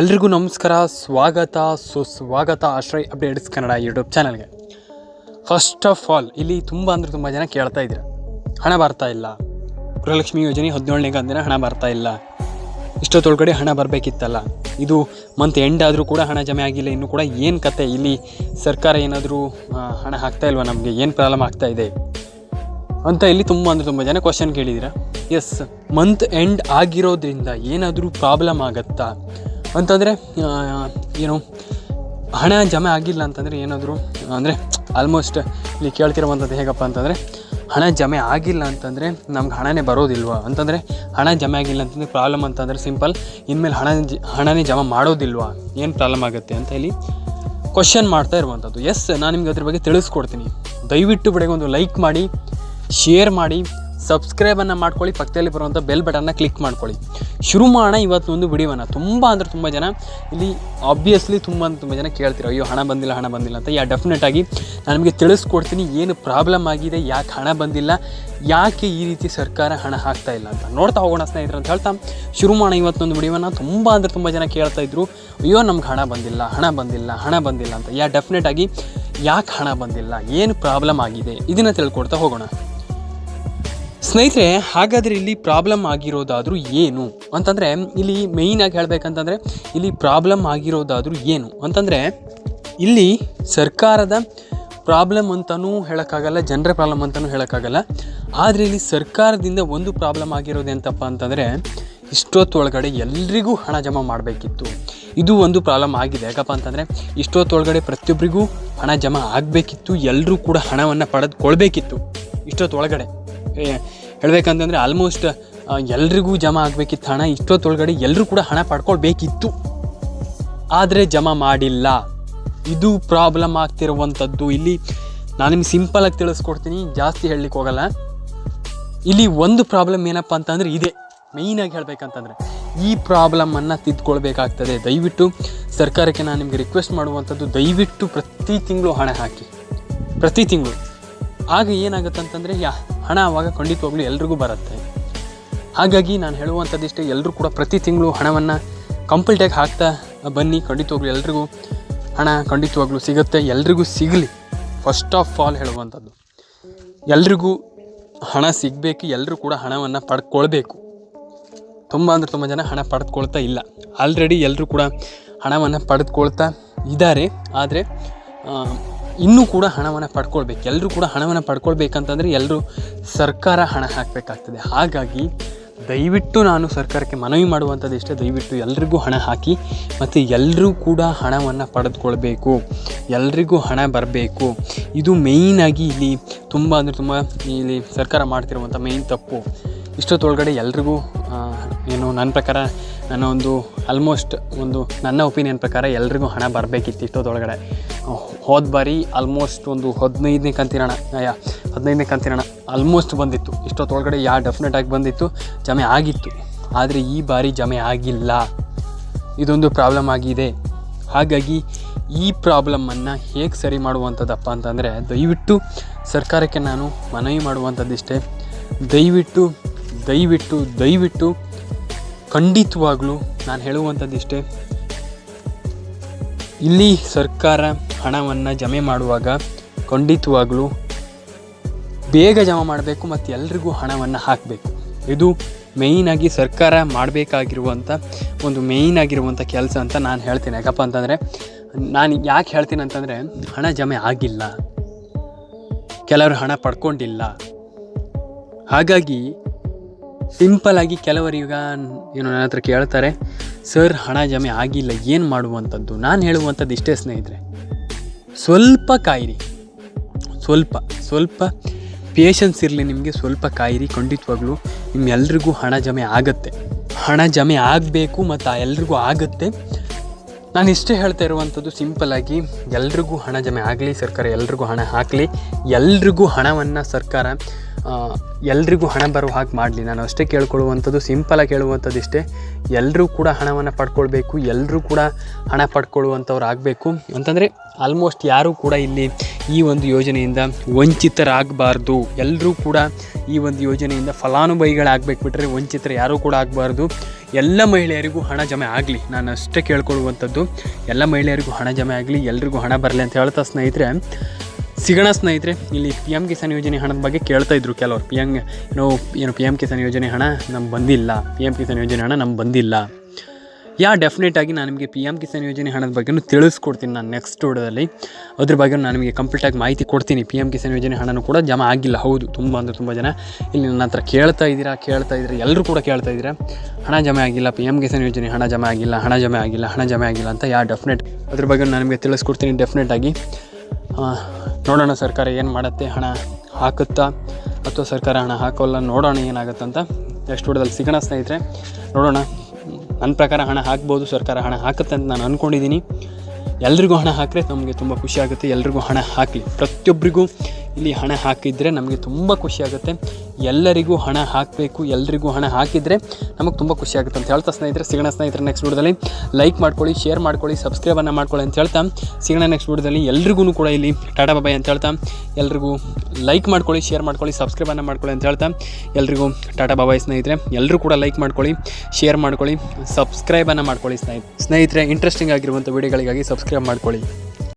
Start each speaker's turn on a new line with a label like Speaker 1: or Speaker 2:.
Speaker 1: ಎಲ್ರಿಗೂ ನಮಸ್ಕಾರ. ಸ್ವಾಗತ. ಸುಸ್ವಾಗತ ಆಶ್ರಯ್ ಅಪ್ಡೇಟ್ಸ್ ಕನ್ನಡ ಯೂಟ್ಯೂಬ್ ಚಾನಲ್ಗೆ. ಫಸ್ಟ್ ಆಫ್ ಆಲ್ ಇಲ್ಲಿ ತುಂಬ ಅಂದರೆ ತುಂಬ ಜನ ಕೇಳ್ತಾ ಇದ್ದೀರ. ಹಣ ಬರ್ತಾ ಇಲ್ಲ. ಗೃಹಲಕ್ಷ್ಮಿ ಯೋಜನೆ ಹದಿನೇಳನೇ ಕಂದಿನ ಹಣ ಬರ್ತಾ ಇಲ್ಲ. ಇಷ್ಟೊತ್ತೊಳಗಡೆ ಹಣ ಬರಬೇಕಿತ್ತಲ್ಲ. ಇದು ಮಂತ್ ಎಂಡ್ ಆದರೂ ಕೂಡ ಹಣ ಜಮೆ ಆಗಿಲ್ಲ. ಇನ್ನೂ ಕೂಡ ಏನು ಕತೆ? ಇಲ್ಲಿ ಸರ್ಕಾರ ಏನಾದರೂ ಹಣ ಹಾಕ್ತಾ ಇಲ್ವಾ ನಮಗೆ? ಏನು ಪ್ರಾಬ್ಲಮ್ ಆಗ್ತಾ ಇದೆ? ಅಂತ ಇಲ್ಲಿ ತುಂಬ ಅಂದರೆ ತುಂಬ ಜನ ಕ್ವಶನ್ ಕೇಳಿದ್ದೀರಾ ಎಸ್ ಮಂತ್ ಎಂಡ್ ಆಗಿರೋದ್ರಿಂದ ಏನಾದರೂ ಪ್ರಾಬ್ಲಮ್ ಆಗತ್ತಾ? ಅಂತಂದರೆ ಏನು, ಹಣ ಜಮೆ ಆಗಿಲ್ಲ ಅಂತಂದರೆ ಏನಾದರೂ, ಅಂದರೆ ಆಲ್ಮೋಸ್ಟ್ ಇಲ್ಲಿ ಕೇಳ್ತಿರುವಂಥದ್ದು ಹೇಗಪ್ಪ ಅಂತಂದರೆ, ಹಣ ಜಮೆ ಆಗಿಲ್ಲ ಅಂತಂದರೆ ನಮ್ಗೆ ಹಣನೇ ಬರೋದಿಲ್ವಾ? ಅಂತಂದರೆ ಹಣ ಜಮೆ ಆಗಿಲ್ಲ ಅಂತಂದರೆ ಪ್ರಾಬ್ಲಮ್ ಅಂತಂದರೆ ಸಿಂಪಲ್ ಇನ್ಮೇಲೆ ಹಣ ಹಣನೇ ಜಮಾ ಮಾಡೋದಿಲ್ವಾ? ಏನು ಪ್ರಾಬ್ಲಮ್ ಆಗುತ್ತೆ ಅಂತ ಇಲ್ಲಿ ಕ್ವಶನ್ ಮಾಡ್ತಾ ಇರುವಂಥದ್ದು. ಎಸ್ ನಾನು ನಿಮ್ಗೆ ಅದ್ರ ಬಗ್ಗೆ ತಿಳಿಸ್ಕೊಡ್ತೀನಿ. ದಯವಿಟ್ಟು ಬೆಳಗ್ಗೆ ಒಂದು ಲೈಕ್ ಮಾಡಿ ಶೇರ್ ಮಾಡಿ ಸಬ್ಸ್ಕ್ರೈಬನ್ನು ಮಾಡ್ಕೊಳ್ಳಿ, ಪಕ್ಕದಲ್ಲಿ ಬರುವಂಥ ಬೆಲ್ ಬಟನ್ನ ಕ್ಲಿಕ್ ಮಾಡ್ಕೊಳ್ಳಿ. ಶುರು ಮಾಡೋಣ ಇವತ್ತೊಂದು ವಿಡಿಯೋನ. ತುಂಬ ಅಂದರೆ ತುಂಬ ಜನ ಇಲ್ಲಿ ಆಬ್ವಿಯಸ್ಲಿ ತುಂಬ ಅಂದರೆ ತುಂಬ ಜನ ಕೇಳ್ತೀರ, ಅಯ್ಯೋ, ಹಣ ಬಂದಿಲ್ಲ ಹಣ ಬಂದಿಲ್ಲ ಅಂತ. ಯಾ ಡೆಫಿನೆಟಾಗಿ ನಾನು ನಿಮಗೆ ತಿಳಿಸ್ಕೊಡ್ತೀನಿ, ಏನು ಪ್ರಾಬ್ಲಮ್ ಆಗಿದೆ, ಯಾಕೆ ಹಣ ಬಂದಿಲ್ಲ, ಯಾಕೆ ಈ ರೀತಿ ಸರ್ಕಾರ ಹಣ ಹಾಕ್ತಾ ಇಲ್ಲ ಅಂತ. ನೋಡ್ತಾ ಹೋಗೋಣ ಸ್ನೇಹಿತರು ಅಂತ ಹೇಳ್ತಾ ಶುರು ಮಾಡೋಣ ಇವತ್ತೊಂದು ವಿಡಿಯೋನ ತುಂಬ ಅಂದರೆ ತುಂಬ ಜನ ಕೇಳ್ತಾ ಇದ್ರು, ಅಯ್ಯೋ, ನಮ್ಗೆ ಹಣ ಬಂದಿಲ್ಲ ಹಣ ಬಂದಿಲ್ಲ ಹಣ ಬಂದಿಲ್ಲ ಅಂತ. ಯಾ ಡೆಫಿನೆಟಾಗಿ ಯಾಕೆ ಹಣ ಬಂದಿಲ್ಲ, ಏನು ಪ್ರಾಬ್ಲಮ್ ಆಗಿದೆ, ಇದನ್ನು ತಿಳ್ಕೊಡ್ತಾ ಹೋಗೋಣ. ಸ್ನೇಹಿತರೆ, ಹಾಗಾದರೆ ಇಲ್ಲಿ ಪ್ರಾಬ್ಲಮ್ ಆಗಿರೋದಾದರೂ ಏನು? ಅಂತಂದರೆ, ಇಲ್ಲಿ ಮೇಯ್ನಾಗಿ ಹೇಳಬೇಕಂತಂದರೆ, ಇಲ್ಲಿ ಪ್ರಾಬ್ಲಮ್ ಆಗಿರೋದಾದರೂ ಏನು? ಅಂತಂದರೆ, ಇಲ್ಲಿ ಸರ್ಕಾರದ ಪ್ರಾಬ್ಲಮ್ ಅಂತಲೂ ಹೇಳೋಕ್ಕಾಗಲ್ಲ, ಜನರ ಪ್ರಾಬ್ಲಮ್ ಅಂತಲೂ ಹೇಳೋಕ್ಕಾಗಲ್ಲ. ಆದರೆ ಇಲ್ಲಿ ಸರ್ಕಾರದಿಂದ ಒಂದು ಪ್ರಾಬ್ಲಮ್ ಆಗಿರೋದು ಎಂತಪ್ಪ ಅಂತಂದರೆ, ಇಷ್ಟೊತ್ತೊಳಗಡೆ ಎಲ್ರಿಗೂ ಹಣ ಜಮಾ ಮಾಡಬೇಕಿತ್ತು. ಇದು ಒಂದು ಪ್ರಾಬ್ಲಮ್ ಆಗಿದೆ. ಯಾಕಪ್ಪ ಅಂತಂದರೆ, ಇಷ್ಟೊತ್ತೊಳಗಡೆ ಪ್ರತಿಯೊಬ್ಬರಿಗೂ ಹಣ ಜಮಾ ಆಗಬೇಕಿತ್ತು. ಎಲ್ಲರೂ ಕೂಡ ಹಣವನ್ನು ಪಡೆದುಕೊಳ್ಬೇಕಿತ್ತು. ಇಷ್ಟೊತ್ತೊಳಗಡೆ. ಹೇಳ್ಬೇಕಂತಂದರೆ ಆಲ್ಮೋಸ್ಟ್ ಎಲ್ರಿಗೂ ಜಮಾ ಆಗಬೇಕಿತ್ತು ಹಣ. ಇಷ್ಟೊತ್ತೊಳಗಡೆ ಎಲ್ಲರೂ ಕೂಡ ಹಣ ಪಡ್ಕೊಳ್ಬೇಕಿತ್ತು. ಆದರೆ ಜಮಾ ಮಾಡಿಲ್ಲ. ಇದು ಪ್ರಾಬ್ಲಮ್ ಆಗ್ತಿರುವಂಥದ್ದು ಇಲ್ಲಿ ನಾನು ನಿಮ್ಗೆ ಸಿಂಪಲಾಗಿ ತಿಳಿಸ್ಕೊಡ್ತೀನಿ. ಜಾಸ್ತಿ ಹೇಳಲಿಕ್ಕೆ ಹೋಗಲ್ಲ. ಇಲ್ಲಿ ಒಂದು ಪ್ರಾಬ್ಲಮ್ ಏನಪ್ಪ ಅಂತಂದರೆ ಇದೆ. ಮೇಯ್ನಾಗಿ ಹೇಳಬೇಕಂತಂದರೆ ಈ ಪ್ರಾಬ್ಲಮನ್ನು ತಿದ್ಕೊಳ್ಬೇಕಾಗ್ತದೆ. ದಯವಿಟ್ಟು ಸರ್ಕಾರಕ್ಕೆ ನಾನು ನಿಮಗೆ ರಿಕ್ವೆಸ್ಟ್ ಮಾಡುವಂಥದ್ದು ದಯವಿಟ್ಟು ಪ್ರತಿ ತಿಂಗಳು ಹಣ ಹಾಕಿ. ಪ್ರತಿ ತಿಂಗಳು. ಆಗ ಏನಾಗುತ್ತೆ ಅಂತಂದರೆ ಯಾ ಹಣ ಆವಾಗ ಖಂಡಿತವಾಗ್ಲೂ ಎಲ್ರಿಗೂ ಬರುತ್ತೆ. ಹಾಗಾಗಿ ನಾನು ಹೇಳುವಂಥದ್ದಿಷ್ಟೇ ಎಲ್ಲರೂ ಕೂಡ ಪ್ರತಿ ತಿಂಗಳು ಹಣವನ್ನು ಕಂಪ್ಲೀಟಾಗಿ ಹಾಕ್ತಾ ಬನ್ನಿ ಖಂಡಿತವಾಗ್ಲೂ ಎಲ್ರಿಗೂ ಹಣ ಖಂಡಿತವಾಗ್ಲೂ ಸಿಗುತ್ತೆ, ಎಲ್ರಿಗೂ ಸಿಗಲಿ. ಫಸ್ಟ್ ಆಫ್ ಆಲ್ ಹೇಳುವಂಥದ್ದು, ಎಲ್ರಿಗೂ ಹಣ ಸಿಗಬೇಕು ಎಲ್ಲರೂ ಕೂಡ ಹಣವನ್ನು ಪಡ್ಕೊಳ್ಬೇಕು. ತುಂಬ ಅಂದರೆ ತುಂಬ ಜನ ಹಣ ಪಡೆದುಕೊಳ್ತಾ ಇಲ್ಲ. ಆಲ್ರೆಡಿ ಎಲ್ಲರೂ ಕೂಡ ಹಣವನ್ನು ಪಡೆದುಕೊಳ್ತಾ ಇದ್ದಾರೆ. ಆದರೆ ಇನ್ನೂ ಕೂಡ ಹಣವನ್ನು ಪಡ್ಕೊಳ್ಬೇಕು. ಎಲ್ಲರೂ ಕೂಡ ಹಣವನ್ನು ಪಡ್ಕೊಳ್ಬೇಕಂತಂದರೆ ಎಲ್ಲರೂ ಸರ್ಕಾರ ಹಣ ಹಾಕಬೇಕಾಗ್ತದೆ. ಹಾಗಾಗಿ ದಯವಿಟ್ಟು ನಾನು ಸರ್ಕಾರಕ್ಕೆ ಮನವಿ ಮಾಡುವಂಥದ್ದು ಇಷ್ಟೇ. ದಯವಿಟ್ಟು ಎಲ್ರಿಗೂ ಹಣ ಹಾಕಿ ಮತ್ತು ಎಲ್ಲರೂ ಕೂಡ ಹಣವನ್ನು ಪಡೆದುಕೊಳ್ಬೇಕು. ಎಲ್ರಿಗೂ ಹಣ ಬರಬೇಕು. ಇದು ಮೇಯ್ನಾಗಿ ಇಲ್ಲಿ ತುಂಬ ಅಂದರೆ ತುಂಬ ಇಲ್ಲಿ ಸರ್ಕಾರ ಮಾಡ್ತಿರುವಂಥ ಮೇಯ್ನ್ ತಪ್ಪು. ಇಷ್ಟೊತ್ತೊಳಗಡೆ ಎಲ್ರಿಗೂ ಏನು ನನ್ನ ಪ್ರಕಾರ ನನ್ನ ಒಂದು ಆಲ್ಮೋಸ್ಟ್ ಒಂದು ನನ್ನ ಒಪಿನಿಯನ್ ಪ್ರಕಾರ ಎಲ್ರಿಗೂ ಹಣ ಬರಬೇಕಿತ್ತು ಇಷ್ಟೊತ್ತೊಳಗಡೆ. ಹೋದ ಬಾರಿ ಆಲ್ಮೋಸ್ಟ್ ಒಂದು ಹದಿನೈದನೇ ಕಂತಿನ ಹಣ ಯಾ, ಹದಿನೈದನೇ ಕಂತಿರೋಣ ಆಲ್ಮೋಸ್ಟ್ ಬಂದಿತ್ತು. ಇಷ್ಟೊತ್ತೊಳಗಡೆ ಯಾ ಡೆಫಿನೆಟ್ ಆಗಿ ಬಂದಿತ್ತು, ಜಮೆ ಆಗಿತ್ತು. ಆದರೆ ಈ ಬಾರಿ ಜಮೆ ಆಗಿಲ್ಲ. ಇದೊಂದು ಪ್ರಾಬ್ಲಮ್ ಆಗಿದೆ. ಹಾಗಾಗಿ ಈ ಪ್ರಾಬ್ಲಮ್ಮನ್ನು ಹೇಗೆ ಸರಿ ಮಾಡುವಂಥದ್ದಪ್ಪ ಅಂತಂದರೆ, ದಯವಿಟ್ಟು ಸರ್ಕಾರಕ್ಕೆ ನಾನು ಮನವಿ ಮಾಡುವಂಥದ್ದಿಷ್ಟೇ. ದಯವಿಟ್ಟು ದಯವಿಟ್ಟು ದಯವಿಟ್ಟು ಖಂಡಿತವಾಗ್ಲೂ ನಾನು ಹೇಳುವಂಥದ್ದಿಷ್ಟೇ ಇಲ್ಲಿ ಸರ್ಕಾರ ಹಣವನ್ನು ಜಮೆ ಮಾಡುವಾಗ ಖಂಡಿತವಾಗ್ಲೂ ಬೇಗ ಜಮಾ ಮಾಡಬೇಕು ಮತ್ತು ಎಲ್ರಿಗೂ ಹಣವನ್ನು ಹಾಕಬೇಕು. ಇದು ಮೇಯ್ನಾಗಿ ಸರ್ಕಾರ ಮಾಡಬೇಕಾಗಿರುವಂಥ ಒಂದು ಮೇಯ್ನ್ ಆಗಿರುವಂಥ ಕೆಲಸ ಅಂತ ನಾನು ಹೇಳ್ತೀನಿ. ಯಾಕಪ್ಪ ಅಂತಂದರೆ, ನಾನು ಯಾಕೆ ಹೇಳ್ತೀನಿ ಅಂತಂದರೆ, ಹಣ ಜಮೆ ಆಗಿಲ್ಲ. ಕೆಲವರು ಹಣ ಪಡ್ಕೊಂಡಿಲ್ಲ. ಹಾಗಾಗಿ ಸಿಂಪಲಾಗಿ ಕೆಲವರೀಗ ಏನು ನನ್ನ ಹತ್ರ ಕೇಳ್ತಾರೆ, ಸರ್, ಹಣ ಜಮೆ ಆಗಿಲ್ಲ, ಏನು ಮಾಡುವಂಥದ್ದು ನಾನು ಹೇಳುವಂಥದ್ದು ಇಷ್ಟೇ ಸ್ನೇಹಿತರೆ, ಸ್ವಲ್ಪ ಕಾಯಿರಿ. ಸ್ವಲ್ಪ ಸ್ವಲ್ಪ ಪೇಷನ್ಸ್ ಇರಲಿ ನಿಮಗೆ, ಸ್ವಲ್ಪ ಕಾಯಿರಿ, ಖಂಡಿತವಾಗ್ಲೂ ನಿಮ್ಮೆಲ್ರಿಗೂ ಹಣ ಜಮೆ ಆಗುತ್ತೆ. ಹಣ ಜಮೆ ಆಗಬೇಕು ಮತ್ತು ಆ ಎಲ್ರಿಗೂ ಆಗುತ್ತೆ. ನಾನು ಇಷ್ಟೇ ಹೇಳ್ತಾ ಇರುವಂಥದ್ದು ಸಿಂಪಲಾಗಿ ಎಲ್ರಿಗೂ ಹಣ ಜಮೆ ಆಗಲಿ, ಸರ್ಕಾರ ಎಲ್ರಿಗೂ ಹಣ ಹಾಕಲಿ, ಎಲ್ರಿಗೂ ಹಣವನ್ನು ಸರ್ಕಾರ ಎಲ್ರಿಗೂ ಹಣ ಬರೋ ಹಾಗೆ ಮಾಡಲಿ. ನಾನು ಅಷ್ಟೇ ಕೇಳ್ಕೊಳ್ಳುವಂಥದ್ದು ಸಿಂಪಲಾಗಿ ಕೇಳುವಂಥದ್ದು ಇಷ್ಟೇ. ಎಲ್ಲರೂ ಕೂಡ ಹಣವನ್ನು ಪಡ್ಕೊಳ್ಬೇಕು ಎಲ್ಲರೂ ಕೂಡ ಹಣ ಪಡ್ಕೊಳ್ಳುವಂಥವ್ರು ಆಗಬೇಕು ಅಂತಂದರೆ ಆಲ್ಮೋಸ್ಟ್ ಯಾರೂ ಕೂಡ ಇಲ್ಲಿ ಈ ಒಂದು ಯೋಜನೆಯಿಂದ ವಂಚಿತರಾಗಬಾರ್ದು. ಎಲ್ಲರೂ ಕೂಡ ಈ ಒಂದು ಯೋಜನೆಯಿಂದ ಫಲಾನುಭವಿಗಳಾಗಬೇಕು ಬಿಟ್ಟರೆ ವಂಚಿತರು ಯಾರೂ ಕೂಡ ಆಗಬಾರ್ದು. ಎಲ್ಲ ಮಹಿಳೆಯರಿಗೂ ಹಣ ಜಮೆ ಆಗಲಿ. ನಾನು ಅಷ್ಟೇ ಕೇಳ್ಕೊಳ್ಳುವಂಥದ್ದು. ಎಲ್ಲ ಮಹಿಳೆಯರಿಗೂ ಹಣ ಜಮೆ ಆಗಲಿ, ಎಲ್ರಿಗೂ ಹಣ ಬರಲಿ ಅಂತ ಹೇಳ್ತಾ ಸ್ನೇಹಿತರೆ ಸಿಗೋಣ ಸ್ನೇಹಿತರೆ, ಇಲ್ಲಿ ಪಿ ಎಂ ಕಿಸಾನ್ ಯೋಜನೆ ಹಣದ ಬಗ್ಗೆ ಕೇಳ್ತಾ ಇದ್ರು ಕೆಲವರು. ಪಿ ಎಂ ಏನೋ, ಏನು ಪಿ ಎಂ ಕಿಸಾನ್ ಯೋಜನೆ ಹಣ ನಮ್ಗೆ ಬಂದಿಲ್ಲ. ಪಿ ಎಂ ಕಿಸಾನ್ ಯೋಜನೆ ಹಣ ನಮ್ಗೆ ಬಂದಿಲ್ಲ. ಯಾ ಡೆಫಿನೆಟಾಗಿ ನಾನು ನಿಮಗೆ ಪಿ ಎಂ ಕಿಸಾನ್ ಯೋಜನೆ ಹಣದ ಬಗ್ಗೆಯೂ ತಿಳಿಸ್ಕೊಡ್ತೀನಿ ನಾನು ನೆಕ್ಸ್ಟ್ ವಿಡಿಯೋದಲ್ಲಿ. ಅದ್ರ ಬಗ್ಗೆ ನಾನು ನಿಮಗೆ ಕಂಪ್ಲೀಟಾಗಿ ಮಾಹಿತಿ ಕೊಡ್ತೀನಿ. ಪಿ ಎಂ ಕಿಸಾನ್ ಯೋಜನೆ ಹಣನೂ ಕೂಡ ಜಮಾ ಆಗಿಲ್ಲ. ಹೌದು, ತುಂಬ ಅಂದರೆ ತುಂಬ ಜನ ಇಲ್ಲಿ ನನ್ನ ಹತ್ರ ಕೇಳ್ತಾ ಇದ್ದೀರಾ ಕೇಳ್ತಾ ಇದ್ದೀರಾ ಎಲ್ಲರೂ ಕೂಡ ಕೇಳ್ತಾ ಇದ್ದೀರಾ. ಹಣ ಜಮೆ ಆಗಿಲ್ಲ ಪಿ ಎಂ ಕಿಸಾನ್ ಯೋಜನೆ ಹಣ ಜಮೆ ಆಗಿಲ್ಲ, ಹಣ ಜಮೆ ಆಗಿಲ್ಲ, ಹಣ ಜಮೆ ಆಗಿಲ್ಲ ಅಂತ ಯಾ ಡೆಫಿನೆಟ್ ಅದ್ರ ಬಗ್ಗೆ ನಾನು ನಿಮಗೆ ತಿಳಿಸ್ಕೊಡ್ತೀನಿ ಡೆಫಿನೆಟಾಗಿ ನೋಡೋಣ ಸರ್ಕಾರ ಏನು ಮಾಡುತ್ತೆ, ಹಣ ಹಾಕುತ್ತಾ ಅಥವಾ ಸರ್ಕಾರ ಹಣ ಹಾಕೋಲ್ಲ, ನೋಡೋಣ ಏನಾಗುತ್ತೆ ಅಂತ ನೆಕ್ಸ್ಟ್ ವಿಡಿಯೋದಲ್ಲಿ ಸಿಗೋಣ ಸ್ನೇಹಿತರೆ. ನೋಡೋಣ. ನನ್ನ ಪ್ರಕಾರ ಹಣ ಹಾಕ್ಬೋದು, ಸರ್ಕಾರ ಹಣ ಹಾಕುತ್ತೆ ಅಂತ ನಾನು ಅಂದ್ಕೊಂಡಿದ್ದೀನಿ ಎಲ್ರಿಗೂ ಹಣ ಹಾಕಿದ್ರೆ ನಮಗೆ ತುಂಬ ಖುಷಿ ಆಗುತ್ತೆ. ಎಲ್ರಿಗೂ ಹಣ ಹಾಕಲಿ. ಪ್ರತಿಯೊಬ್ಬರಿಗೂ ಇಲ್ಲಿ ಹಣ ಹಾಕಿದರೆ ನಮಗೆ ತುಂಬ ಖುಷಿ ಆಗುತ್ತೆ. ಎಲ್ಲರಿಗೂ ಹಣ ಹಾಕಬೇಕು, ಎಲ್ರಿಗೂ ಹಣ ಹಾಕಿದರೆ ನಮಗೆ ತುಂಬ ಖುಷಿ ಆಗುತ್ತೆ ಅಂತ ಹೇಳ್ತಾ ಸ್ನೇಹಿತರೆ. ಸಿಗೋಣ ಸ್ನೇಹಿತರೆ ನೆಕ್ಸ್ಟ್ ವಿಡಿಯೋದಲ್ಲಿ ಲೈಕ್ ಮಾಡ್ಕೊಳ್ಳಿ ಶೇರ್ ಮಾಡ್ಕೊಳ್ಳಿ ಸಬ್ಸ್ಕ್ರೈಬನ್ನು ಮಾಡ್ಕೊಳ್ಳಿ ಅಂತ ಹೇಳ್ತಾ ಸಿಗೋಣ ನೆಕ್ಸ್ಟ್ ವಿಡಿಯೋದಲ್ಲಿ ಎಲ್ರಿಗೂ ಕೂಡ ಇಲ್ಲಿ ಟಾಟಾ ಬಾಬಾಯ್ ಅಂತ ಹೇಳ್ತಾ ಎಲ್ರಿಗೂ ಲೈಕ್ ಮಾಡ್ಕೊಳ್ಳಿ ಶೇರ್ ಮಾಡ್ಕೊಳ್ಳಿ ಸಬ್ಸ್ಕ್ರೈಬನ್ನು ಮಾಡ್ಕೊಳ್ಳಿ ಅಂತ ಹೇಳ್ತಾ ಎಲ್ರಿಗೂ ಟಾಟಾ ಬಾಬಾಯ್ ಸ್ನೇಹಿತರೆ. ಎಲ್ಲರೂ ಕೂಡ ಲೈಕ್ ಮಾಡ್ಕೊಳ್ಳಿ ಶೇರ್ ಮಾಡ್ಕೊಳ್ಳಿ ಸಬ್ಸ್ಕ್ರೈಬನ್ನು ಮಾಡ್ಕೊಳ್ಳಿ ಸ್ನೇಹಿತರೆ ಸ್ನೇಹಿತರೆ. ಇಂಟ್ರೆಸ್ಟಿಂಗ್ ಆಗಿರುವಂಥ ವಿಡಿಯೋಗಳಿಗಾಗಿ ಸಬ್ಸ್ಕ್ರೈಬ್ ಮಾಡ್ಕೊಳ್ಳಿ.